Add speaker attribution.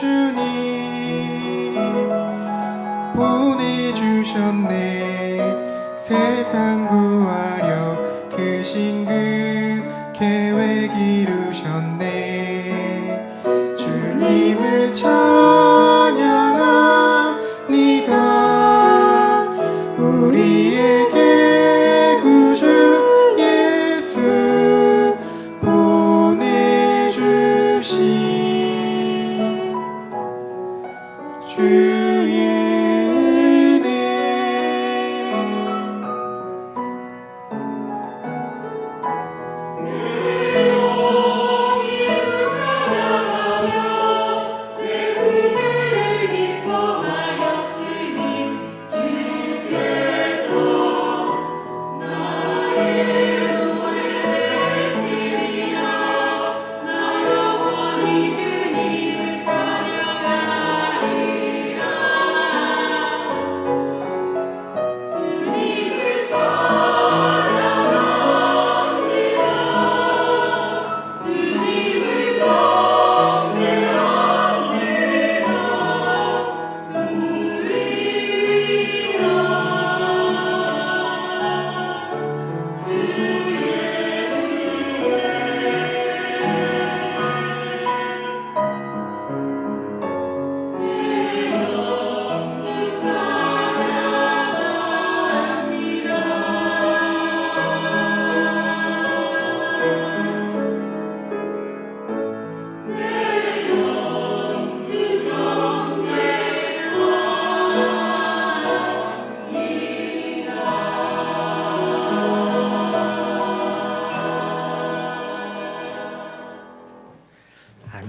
Speaker 1: 주님 보내주셨네. 세상 구하려 그신 그 계획 이루셨네. Spirit.